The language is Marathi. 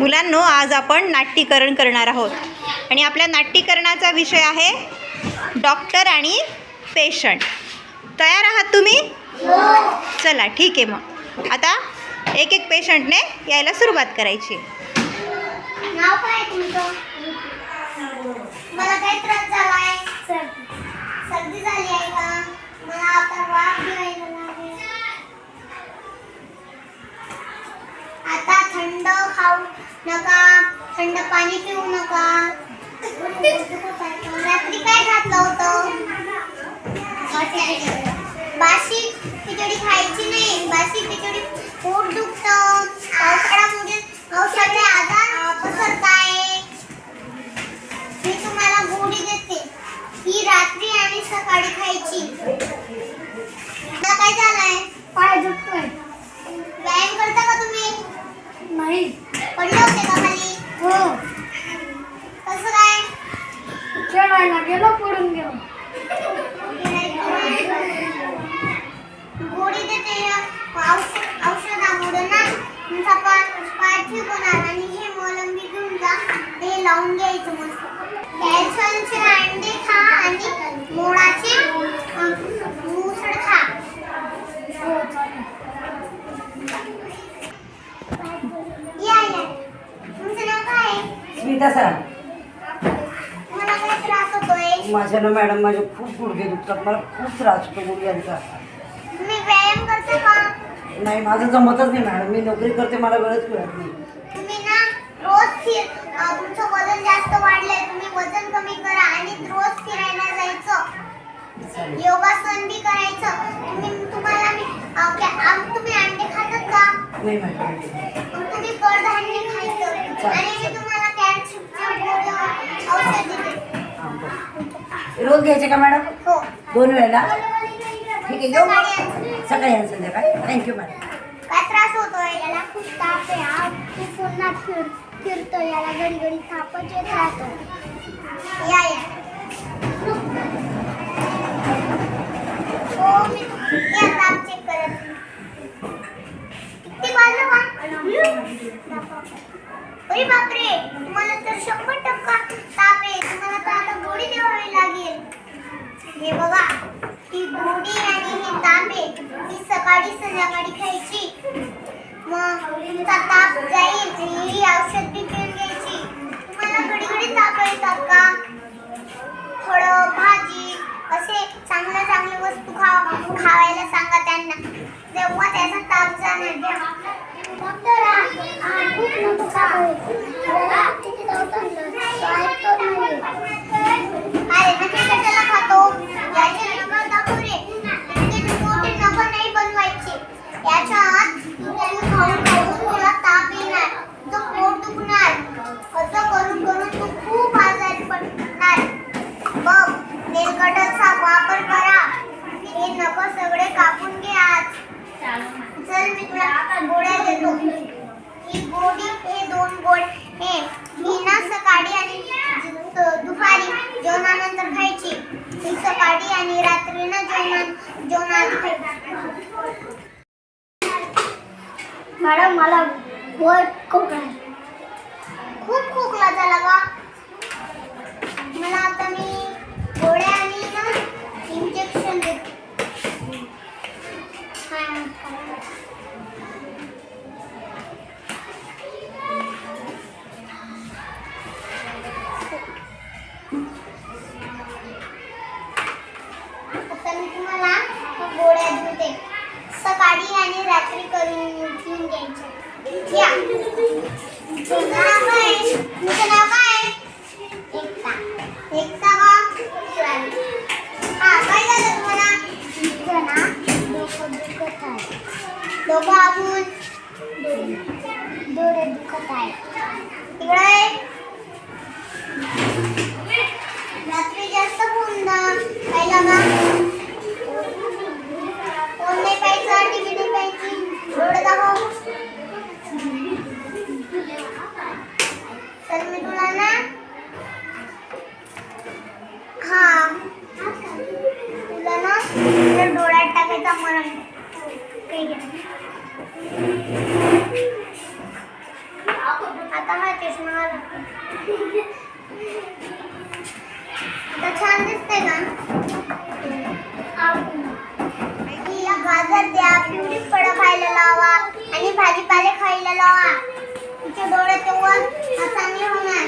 मुलांनो आज आपण नाट्यीकरण करणार आहोत. आणि आपल्या नाट्यीकरणाचा विषय आहे डॉक्टर आणि पेशंट तयार आहात तुम्ही? चला ठीक आहे मग. आता एक एक पेशंटने यायला सुरुवात करायची. खाऊ नका थंड पाणी पिऊ नका. रात्री काय घातलं होतं. नाही पडले होते का खाली? हो. कसं काय? खेळायला गेलो पडून गेलो. गोळी देते या. औष- औषधामुळे ना. तुमचा पाय पाय ठीक होणार आणि हे मोलंबी घेऊन जा. ते लावून घ्यायचं मस्त. कॅल्शियमचे खा आणि मोळाचे अं, मुसळ खा हो चालेल या या तुमचं नाव काय आहे स्मिता सर माझ्या ना मॅडम माझे खूप गुडघे दुखतात. मला खूप त्रास होतो गुडघ्यांचा तुम्ही व्यायाम करता का? नाही माझं जमतच नाही मॅडम. मी नोकरी करते मला वेळच मिळत नाही. तुम्ही ना रोज फिर अं, तुमचं वजन जास्त वाढलंय. तुम्ही वजन कमी करा आणि रोज फिरायला जायचं. चालेल. योगासन बी करायचं. तुम्ही तुम्हाला मी अं, क्या- आम- तुम्ही अंडे खातात का? नाही मॅडम तुम्ही कडधान्य खायचं. आणि तुम्हाला रोज घ्यायचे का मॅडम? हो. दोन वेळेला? ठीक आहे येऊ सकाळी आणि संध्याकाळी? थँक्यू मॅडम काय त्रास होतोय? याला खूप ताप आहे. हा तू पुन्हा फिर फिरतो याला घडी घडी तापच येत राहतो या या हो मी या ताप चेक करत किती वाजलं का अरे बापरे तुम्हाला तर शंभर टक्का ताप आहे तुम्हाला तर आता गोळी द्यावी लागेल हे बघा ही गोडी आणि ही तांबे ही सकाळी खायची मग तुमचा ताप जाईल औषध बी पिऊन घ्यायची. तुम्हाला घडी घडी ताप येतात का? फळं भाजी असे चांगल्या चांगल्या वस्तू खा खावायला सांगा त्यांना. तेव्हा त्याचा ताप जाणार. डॉक्टरा खूप मोठा ताप किती अरे नक्की कशाला खातो याचे नंबर दाखव रे इतके मोठे नंबर नाही बनवायचे याच्यात तुम्ही खाऊन खाऊन तुला ताप येणार तुझं पोट दुखणार असं करून करून तू खूप आजारी पडणार बघ नेलकटरचा वापर करा हे नख सगळे कापून घे आज चल मी तुला गोळ्या देतो ही गोडी हे दोन गोड हे ही ना सकाळी आणि ज- दुपारी जेवणानंतर खायची ही सकाळी आणि रात्री ना जेवणा जेवणात खायची मॅडम मला आता मी तुम्हाला गोळ्या धुते सकाळी आणि रात्री करून घेऊन घ्यायचे. या. तुमचं नाव काय? नाव काय? एकता. एकता का? हा काय झालं तुम्हाला? ना डोकं दुखत आहे. डोकं आबून डोळे दुखत आहे. तिकडे रात्री जास्त फोन पाहिला का औषध द्या पिवळी फळं खायला लावा आणि भाजीपाले खायला लावा. तुमच्या डोळ्याचे वर चांगले होणार.